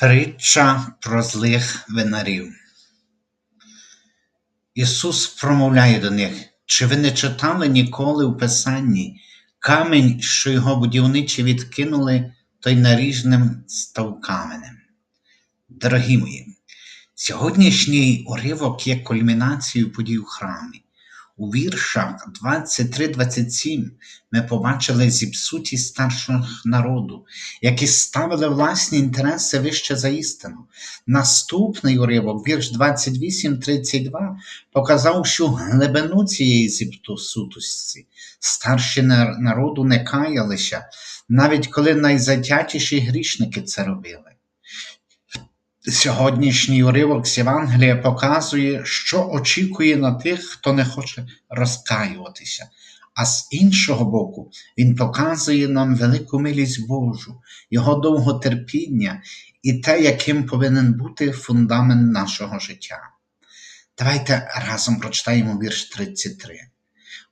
Притча про злих винарів. Ісус промовляє до них, чи ви не читали ніколи в Писанні камінь, що його будівничі відкинули, той наріжним став каменем. Дорогі мої, сьогоднішній уривок є кульмінацією подій у храмі. У віршах 23-27 ми побачили зіпсутість старших народу, які ставили власні інтереси вище за істину. Наступний уривок, вірш 28-32, показав всю глибину цієї зіпсутості. Старші народу не каялися, навіть коли найзатятіші грішники це робили. Сьогоднішній уривок з Євангелія показує, що очікує на тих, хто не хоче розкаюватися. А з іншого боку, він показує нам велику милість Божу, Його довготерпіння і те, яким повинен бути фундамент нашого життя. Давайте разом прочитаємо вірш 33.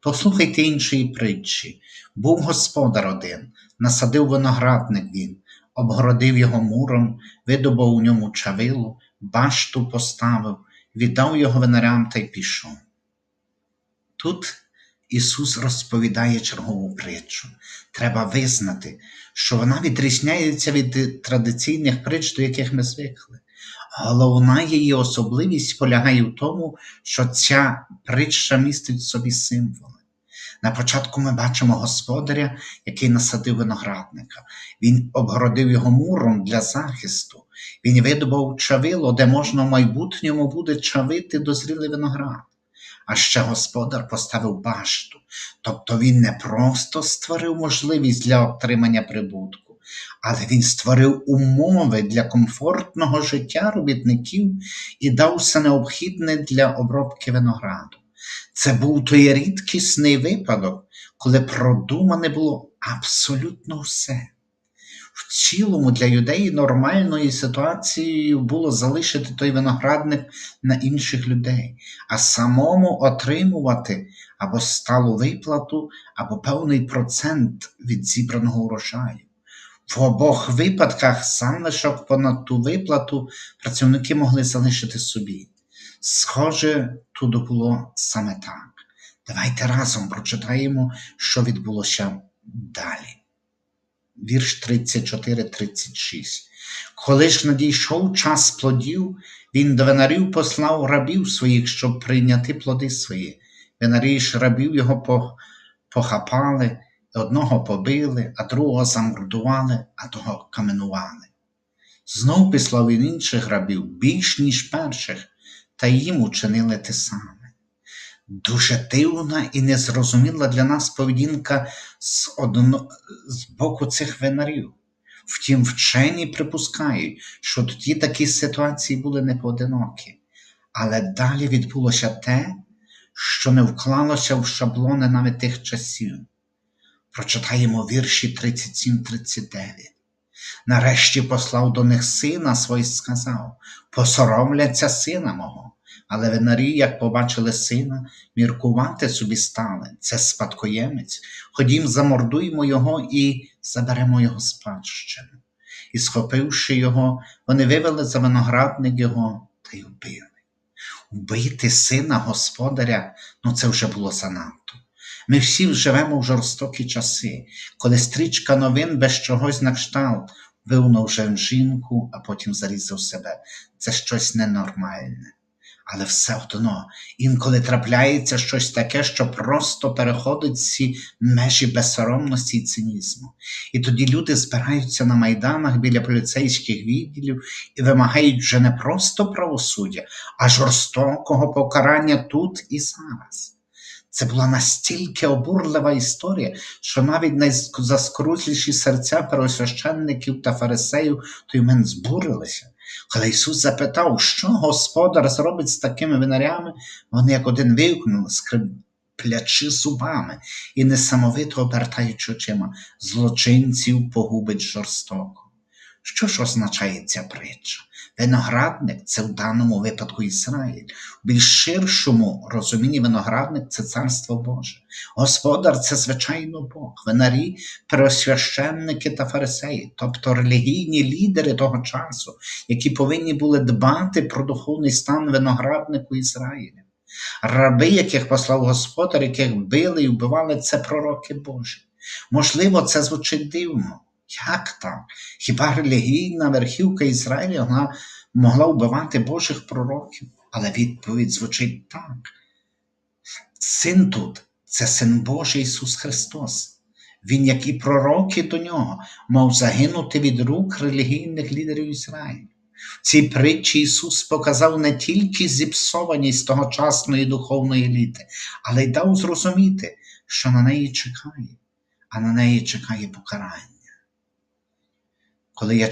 Послухайте іншої притчі. Був господар один, насадив виноградник він обгородив його муром, видобув у ньому чавилу, башту поставив, віддав його винарям та й пішов. Тут Ісус розповідає чергову притчу. Треба визнати, що вона відрізняється від традиційних притч, до яких ми звикли. Головна її особливість полягає в тому, що ця притча містить в собі символи. На початку ми бачимо господаря, який насадив виноградника. Він обгородив його муром для захисту. Він видобув чавило, де можна в майбутньому буде чавити дозрілий виноград. А ще господар поставив башту, тобто він не просто створив можливість для отримання прибутку, але він створив умови для комфортного життя робітників і дав все необхідне для обробки винограду. Це був той рідкісний випадок, коли продумане було абсолютно все. В цілому для людей нормальною ситуацією було залишити той виноградник на інших людей, а самому отримувати або сталу виплату, або певний процент від зібраного урожаю. В обох випадках залишок понад ту виплату працівники могли залишити собі. Схоже, тут було саме так. Давайте разом прочитаємо, що відбулося далі. Вірш 34-36. Коли ж надійшов час плодів, він до винарів послав рабів своїх, щоб прийняти плоди свої. Винарі ж рабів його похапали, одного побили, а другого замордували, а того каменували. Знов післав він інших рабів, більш ніж перших, та їм учинили те саме. Дуже дивна і незрозуміла для нас поведінка з, одно... з боку цих винарів. Втім, вчені припускають, що тоді такі ситуації були непоодинокі. Але далі відбулося те, що не вклалося в шаблони навіть тих часів. Прочитаємо вірші 37-39. Нарешті послав до них сина свій сказав посоромляться сина мого. Але винарі, як побачили сина, міркувати собі стали. Це спадкоємець. Ходім, замордуємо його і заберемо його спадщину. І, схопивши його, вони вивели за виноградник його та й вбили. Вбити сина господаря, ну це вже було занадто. Ми всі живемо в жорстокі часи, коли стрічка новин без чогось на кшталт вивнув жінку, а потім зарізав себе. Це щось ненормальне. Але все одно інколи трапляється щось таке, що просто переходить ці межі безсоромності і цинізму. І тоді люди збираються на майданах біля поліцейських відділів і вимагають вже не просто правосуддя, а жорстокого покарання тут і зараз. Це була настільки обурлива історія, що навіть найзаскрузліші серця первосвященників та фарисеїв той момент збурилися. Коли Ісус запитав, що господар зробить з такими винарями, вони як один вигукнули, скриплячи зубами і несамовито обертаючи очима, злочинців погубить жорстоко. Що ж означає ця притча? Виноградник це в даному випадку Ізраїль. У більш ширшому розумінні виноградник це царство Боже. Господар це звичайно Бог. Винарі, пересвященники та фарисеї, тобто релігійні лідери того часу, які повинні були дбати про духовний стан винограднику Ізраїля. Раби, яких послав Господар, яких били і вбивали, це пророки Божі. Можливо, це звучить дивно. Як так? Хіба релігійна верхівка Ізраїля вона могла вбивати Божих пророків? Але відповідь звучить так. Син тут це син Божий Ісус Христос. Він, як і пророки до нього, мав загинути від рук релігійних лідерів Ізраїлю. В цій притчі Ісус показав не тільки зіпсованість тогочасної духовної еліти, але й дав зрозуміти, що на неї чекає, а на неї чекає покарання. Коли я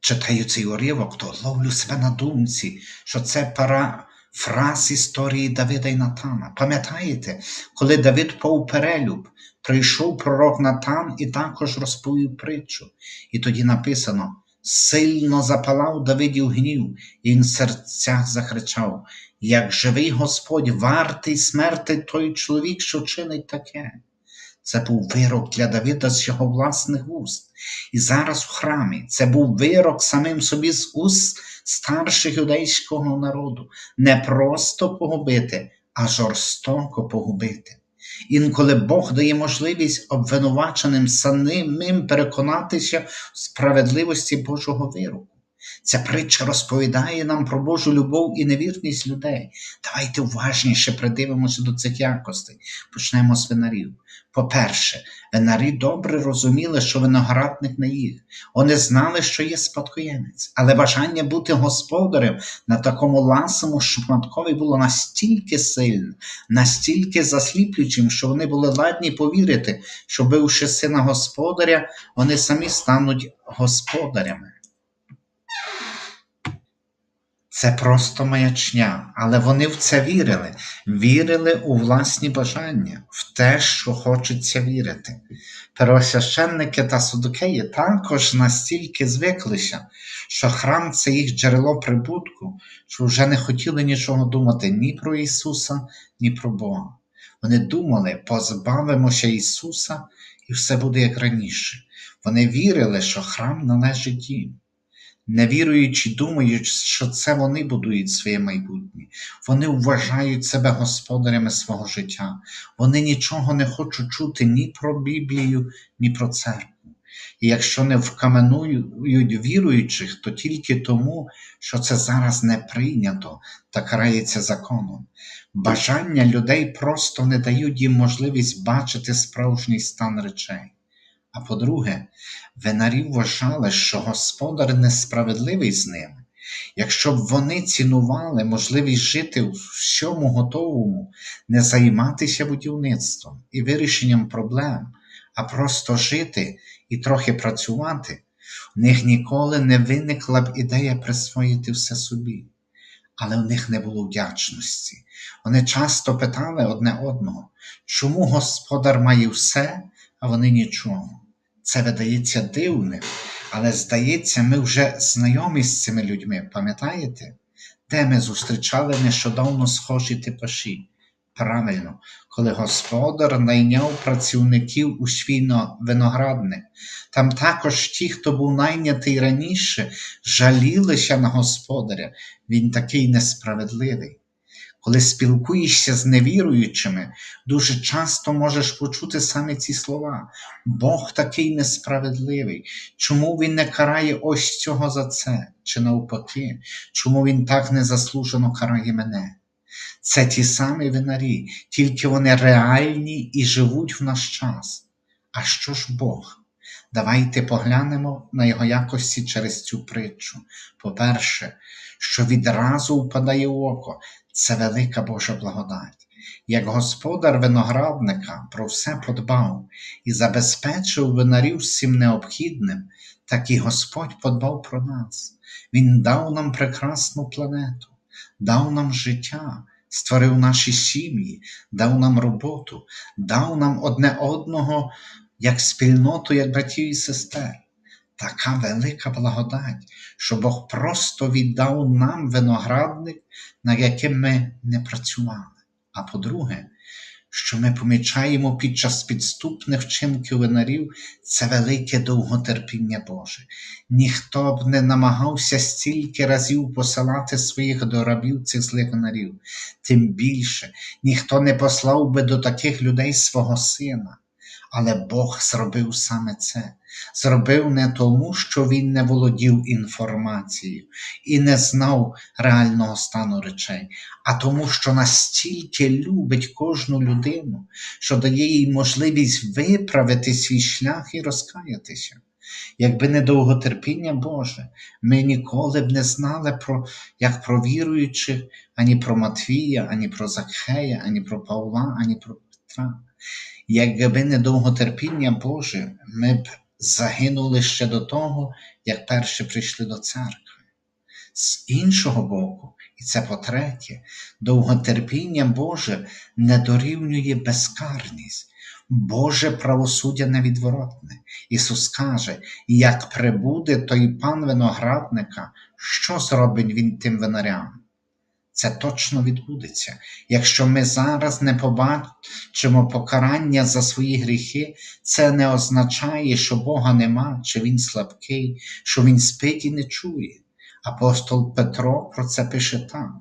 читаю цей уривок, то ловлю себе на думці, що це парафраз історії Давида і Натана. Пам'ятаєте, коли Давид пов перелюб, прийшов пророк Натан і також розповів притчу. І тоді написано: сильно запалав Давидів гнів, і він в серцях закричав: Як живий Господь, вартий смерти той чоловік, що чинить таке. Це був вирок для Давида з його власних вуст. І зараз в храмі це був вирок самим собі з уст старших юдейського народу, не просто погубити, а жорстоко погубити. Інколи Бог дає можливість обвинуваченим самим переконатися в справедливості Божого вироку. Ця притча розповідає нам про Божу любов і невірність людей. Давайте уважніше придивимося до цих якостей. Почнемо з винарів. По-перше, винарі добре розуміли, що виноградник не їх. Вони знали, що є спадкоємець, але бажання бути господарем на такому ласому шматкові було настільки сильне, настільки засліплюючим, що вони були ладні повірити, що, бивши сина господаря, вони самі стануть господарями. Це просто маячня, але вони в це вірили, вірили у власні бажання, в те, що хочеться вірити. Первосвященники та судокеї також настільки звиклися, що храм це їх джерело прибутку, що вже не хотіли нічого думати ні про Ісуса, ні про Бога. Вони думали, позбавимося Ісуса, і все буде як раніше. Вони вірили, що храм належить їм. Невіруючи, думають, що це вони будують своє майбутнє. Вони вважають себе господарями свого життя. Вони нічого не хочуть чути ні про Біблію, ні про церкву. І якщо не вкаменують віруючих, то тільки тому, що це зараз не прийнято та карається законом. Бажання людей просто не дають їм можливість бачити справжній стан речей. А по-друге, винарі вважали, що господар несправедливий з ними. Якщо б вони цінували можливість жити у всьому готовому, не займатися будівництвом і вирішенням проблем, а просто жити і трохи працювати, у них ніколи не виникла б ідея присвоїти все собі. Але в них не було вдячності. Вони часто питали одне одного, чому господар має все, а вони нічого. Це видається дивним, але здається, ми вже знайомі з цими людьми, пам'ятаєте? Де ми зустрічали нещодавно схожі типаші? Правильно, коли господар найняв працівників у свій виноградник, там також ті, хто був найнятий раніше, жалілися на господаря, він такий несправедливий. Коли спілкуєшся з невіруючими, дуже часто можеш почути саме ці слова. Бог такий несправедливий. Чому Він не карає ось цього за це, чи навпаки, чому Він так незаслужено карає мене? Це ті самі винарі, тільки вони реальні і живуть в наш час. А що ж Бог? Давайте поглянемо на його якості через цю притчу. По-перше, що відразу впадає в око, це велика Божа благодать. Як господар виноградника про все подбав і забезпечив винарів всім необхідним, так і Господь подбав про нас. Він дав нам прекрасну планету, дав нам життя, створив наші сім'ї, дав нам роботу, дав нам одне одного як спільноту, як братів і сестер. Така велика благодать, що Бог просто віддав нам виноградник, на яким ми не працювали. А по-друге, що ми помічаємо під час підступних вчинків винарів, це велике довготерпіння Боже. Ніхто б не намагався стільки разів посилати своїх до рабів цих злих винарів, тим більше ніхто не послав би до таких людей свого сина. Але Бог зробив саме це. Зробив не тому, що він не володів інформацією і не знав реального стану речей, а тому, що настільки любить кожну людину, що дає їй можливість виправити свій шлях і розкаятися. Якби не довготерпіння Боже, ми ніколи б не знали про, як про віруючих ані про Матвія, ані про Закхея, ані про Павла, ані про Петра. Якби не довготерпіння Боже, ми б загинули ще до того, як перші прийшли до церкви. З іншого боку, і це по-третє, довготерпіння Боже не дорівнює безкарність. Боже правосуддя невідворотне. Ісус каже, як прибуде той пан виноградника, що зробить він тим винарям? Це точно відбудеться. Якщо ми зараз не побачимо покарання за свої гріхи, це не означає, що Бога нема, чи Він слабкий, що Він спить і не чує. Апостол Петро про це пише так: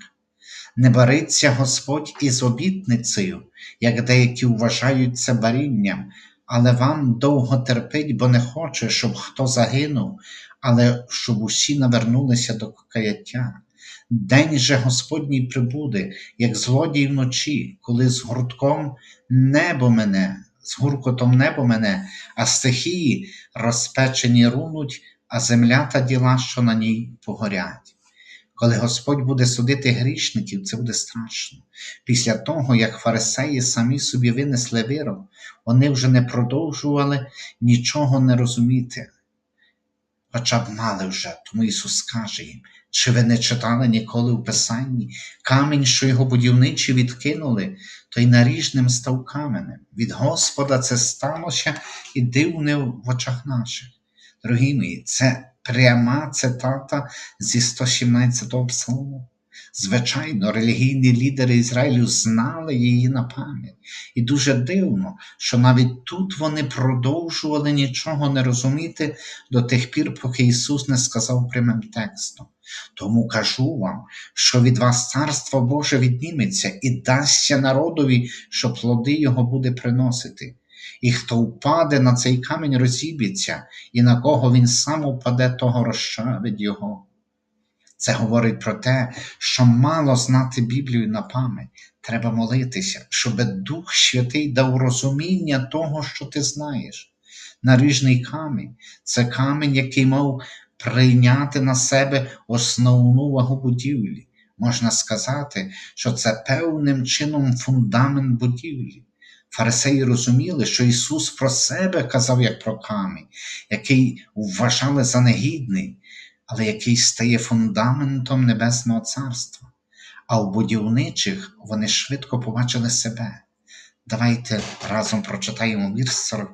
не бариться Господь із обітницею, як деякі вважають це барінням, але вам довго терпить, бо не хоче, щоб хто загинув, але щоб усі навернулися до каяття. День же Господній прибуде, як злодій вночі, коли з гуртком небо мене, з гуркотом небо мене, а стихії розпечені рунуть, а земля та діла, що на ній погорять. Коли Господь буде судити грішників, це буде страшно. Після того, як фарисеї самі собі винесли вирок, вони вже не продовжували нічого не розуміти. Хоча б мали вже, тому Ісус каже їм, чи ви не читали ніколи в Писанні камінь, що його будівничі відкинули, то й наріжним став каменем. Від Господа це сталося і дивне в очах наших. Дорогі мої, це пряма цитата зі 117-го псалму. Звичайно, релігійні лідери Ізраїлю знали її на пам'ять. І дуже дивно, що навіть тут вони продовжували нічого не розуміти до тих пір, поки Ісус не сказав прямим текстом. Тому кажу вам, що від вас Царство Боже відніметься і дасться народові, що плоди його буде приносити. І хто впаде на цей камінь, розіб'ється, і на кого він сам упаде, того розчавить його. Це говорить про те, що мало знати Біблію на пам'ять. Треба молитися, щоб Дух Святий дав розуміння того, що ти знаєш. Наріжний камінь це камінь, який мав прийняти на себе основну вагу будівлі. Можна сказати, що це певним чином фундамент будівлі. Фарисеї розуміли, що Ісус про себе казав як про камінь, який вважали за негідний, але який стає фундаментом Небесного Царства. А у будівничих вони швидко побачили себе. Давайте разом прочитаємо вірш 45-46.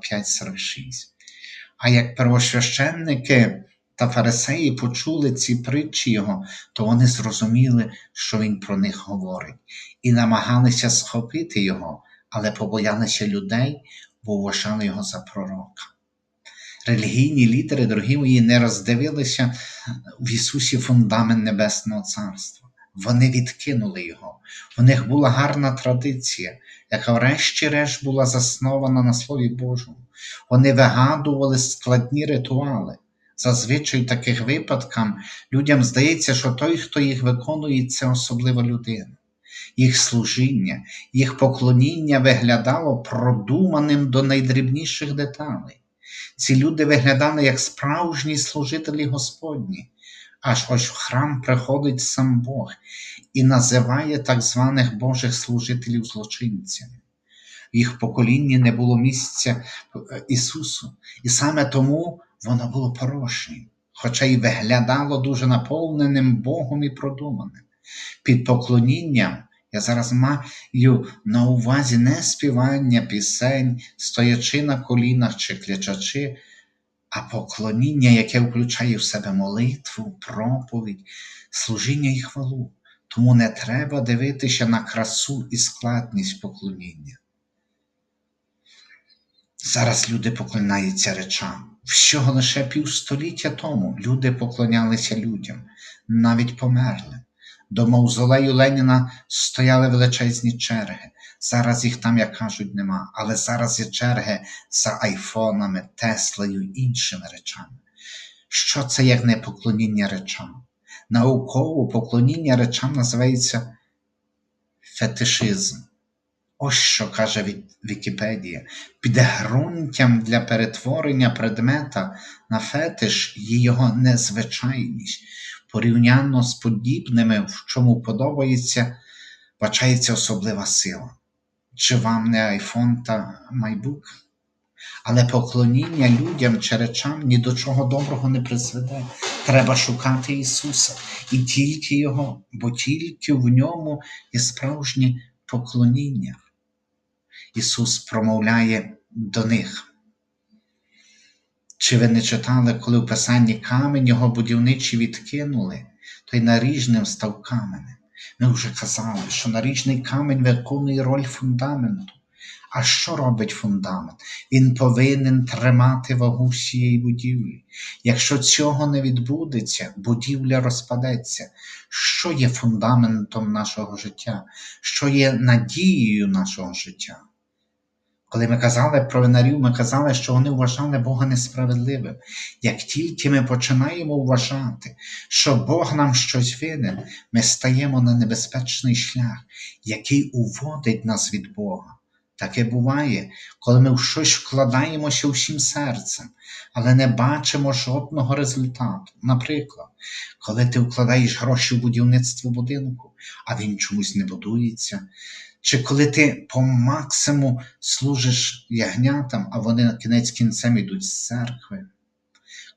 А як первосвященники та фарисеї почули ці притчі Його, то вони зрозуміли, що Він про них говорить, і намагалися схопити Його, але побоялися людей, бо вважали його за пророка. Релігійні лідери, дорогі мої, не роздивилися в Ісусі фундамент Небесного Царства. Вони відкинули його. У них була гарна традиція, яка врешті-решт була заснована на Слові Божому. Вони вигадували складні ритуали. Зазвичай в таких випадках людям здається, що той, хто їх виконує, це особлива людина. Їх служіння, їх поклоніння виглядало продуманим до найдрібніших деталей. Ці люди виглядали як справжні служителі Господні, аж ось в храм приходить сам Бог і називає так званих Божих служителів злочинцями. В їх поколінні не було місця Ісусу, і саме тому воно було порожнім, хоча й виглядало дуже наповненим Богом і продуманим. Під поклонінням я зараз маю на увазі не співання пісень, стоячи на колінах чи клячачи, а поклоніння, яке включає в себе молитву, проповідь, служіння і хвалу. Тому не треба дивитися на красу і складність поклоніння. Зараз люди поклоняються речам. Всього лише півстоліття тому люди поклонялися людям, навіть померли. До мавзолею Леніна стояли величезні черги. Зараз їх там, як кажуть, нема, але зараз є черги за айфонами, Теслою і іншими речами. Що це як не поклоніння речам? Науково поклоніння речам називається фетишизм. Ось що каже Ві- Вікіпедія. Підґрунтям для перетворення предмета на фетиш є його незвичайність. Порівняно з подібними, в чому подобається, бачається особлива сила. Чи вам не айфон та MacBook? Але поклоніння людям чи речам ні до чого доброго не призведе. Треба шукати Ісуса і тільки Його, бо тільки в ньому є справжнє поклоніння. Ісус промовляє до них. Чи ви не читали, коли в Писанні камінь його будівничі відкинули, то й наріжним став каменем. Ми вже казали, що наріжний камінь виконує роль фундаменту. А що робить фундамент? Він повинен тримати вагу всієї будівлі. Якщо цього не відбудеться, будівля розпадеться. Що є фундаментом нашого життя? Що є надією нашого життя? Коли ми казали про винарів, ми казали, що вони вважали Бога несправедливим. Як тільки ми починаємо вважати, що Бог нам щось винен, ми стаємо на небезпечний шлях, який уводить нас від Бога. Таке буває, коли ми в щось вкладаємося всім серцем, але не бачимо жодного результату. Наприклад, коли ти вкладаєш гроші в будівництво будинку, а він чомусь не будується, чи коли ти по максимуму служиш ягнятам, а вони на кінець кінцем йдуть з церкви.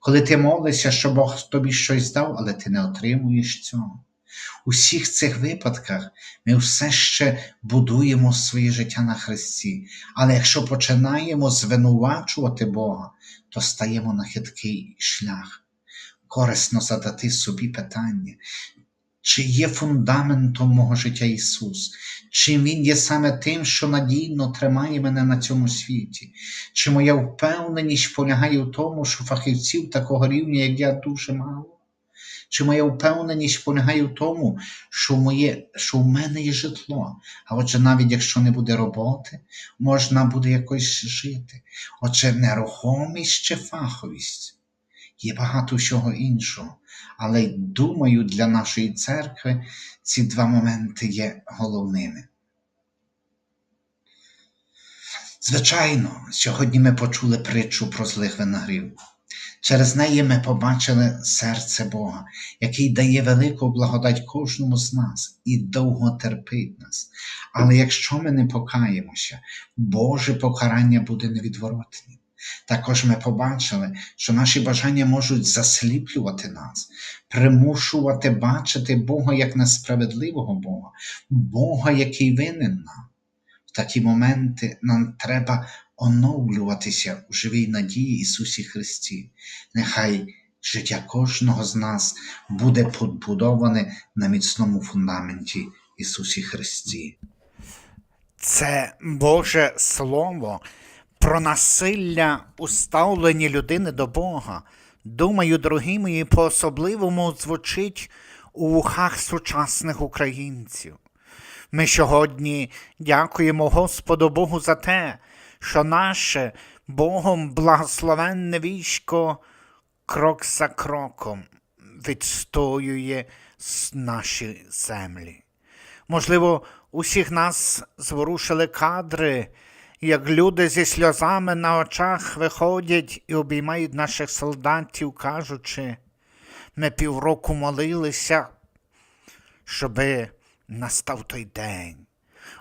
Коли ти молишся, що Бог тобі щось дав, але ти не отримуєш цього. У всіх цих випадках ми все ще будуємо своє життя на Христі. Але якщо починаємо звинувачувати Бога, то стаємо на хиткий шлях. Корисно задати собі питання, чи є фундаментом мого життя Ісус? Чи Він є саме тим, що надійно тримає мене на цьому світі? Чи моя впевненість полягає в тому, що фахівців такого рівня, як я, дуже мало? Чи моя впевненість полягає в тому, що, моє, що в мене є житло? А отже, навіть якщо не буде роботи, можна буде якось жити. Отже, нерухомість чи фаховість? Є багато всього іншого. Але думаю, для нашої церкви ці два моменти є головними. Звичайно, сьогодні ми почули притчу про злих винагрів. Через неї ми побачили серце Бога, який дає велику благодать кожному з нас і довго терпить нас. Але якщо ми не покаємося, Боже покарання буде невідворотнім. Також ми побачили, що наші бажання можуть засліплювати нас, примушувати бачити Бога як несправедливого Бога, Бога, який винен нам. В такі моменти нам треба оновлюватися у живій надії Ісусі Христі. Нехай життя кожного з нас буде побудоване на міцному фундаменті Ісусі Христі. Це Боже Слово про насилля у ставленні людини до Бога. Думаю, дорогі мої, по-особливому звучить у вухах сучасних українців. Ми сьогодні дякуємо Господу Богу за те, що наше Богом благословенне військо крок за кроком відстоює наші землі. Можливо, усіх нас зворушили кадри, як люди зі сльозами на очах виходять і обіймають наших солдатів, кажучи, ми півроку молилися, щоби настав той день.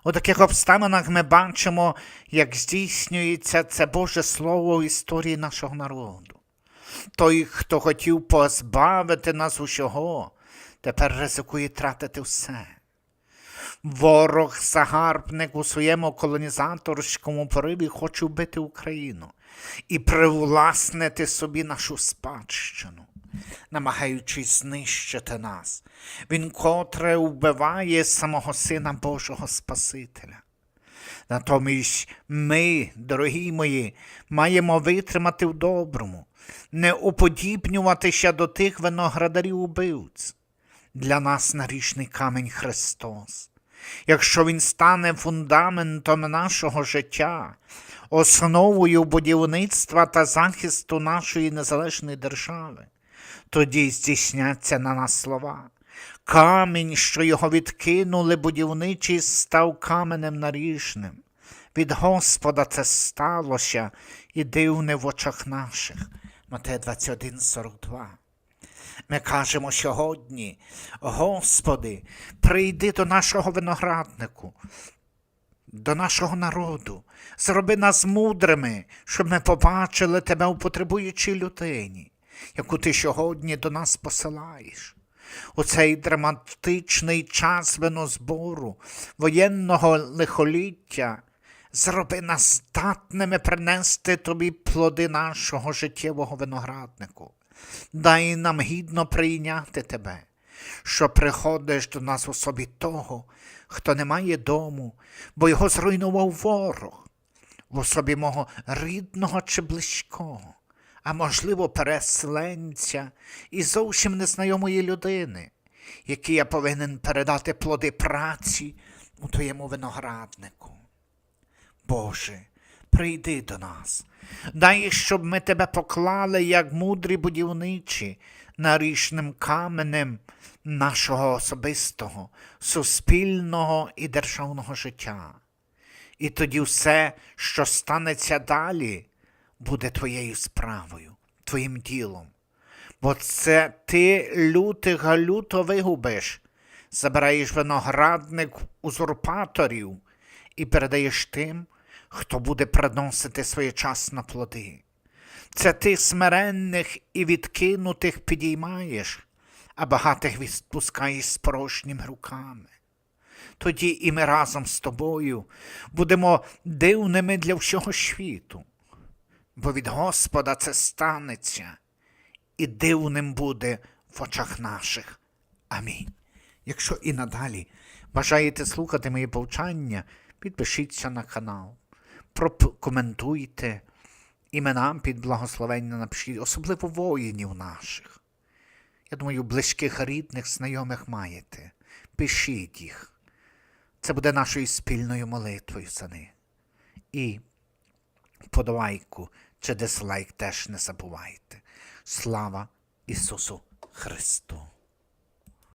У таких обставинах ми бачимо, як здійснюється це Боже Слово в історії нашого народу. Той, хто хотів позбавити нас усього, тепер ризикує тратити все. Ворог загарбник у своєму колонізаторському пориві хоче вбити Україну. і привласнити собі нашу спадщину, намагаючись знищити нас. Він котре вбиває самого Сина Божого Спасителя. Натомість ми, дорогі мої, маємо витримати в доброму, не уподібнюватися до тих виноградарів убивць. Для нас нарічний камінь Христос. Якщо Він стане фундаментом нашого життя, основою будівництва та захисту нашої незалежної держави, тоді здійсняться на нас слова. Камінь, що його відкинули будівничі, став каменем наріжним. Від Господа це сталося і дивне в очах наших. Матея 21, 42. Ми кажемо сьогодні, Господи, прийди до нашого винограднику, до нашого народу, зроби нас мудрими, щоб ми побачили Тебе у потребуючій людині, яку Ти сьогодні до нас посилаєш. У цей драматичний час винозбору, воєнного лихоліття, зроби нас здатними принести тобі плоди нашого життєвого винограднику. Дай нам гідно прийняти тебе, що приходиш до нас у собі того, хто не має дому, бо його зруйнував ворог, в особі мого рідного чи близького, а можливо, переселенця і зовсім незнайомої людини, якій я повинен передати плоди праці у твоєму винограднику. Боже, прийди до нас, дай, щоб ми тебе поклали, як мудрі будівничі, нарічним каменем нашого особистого, суспільного і державного життя. І тоді все, що станеться далі, буде твоєю справою, твоїм ділом. Бо це ти лютих люто вигубиш, забираєш виноградник узурпаторів і передаєш тим, хто буде приносити своєчасно плоди. Це ти смиренних і відкинутих підіймаєш, а багатих відпускаєш з порожніми руками. Тоді і ми разом з тобою будемо дивними для всього світу, бо від Господа це станеться, і дивним буде в очах наших. Амінь. Якщо і надалі бажаєте слухати мої повчання, підпишіться на канал, прокоментуйте іменам під благословення напишіть, особливо воїнів наших. Я думаю, близьких рідних, знайомих маєте. Пишіть їх. Це буде нашою спільною молитвою за них. І подавайку чи дизлайк теж не забувайте. Слава Ісусу Христу!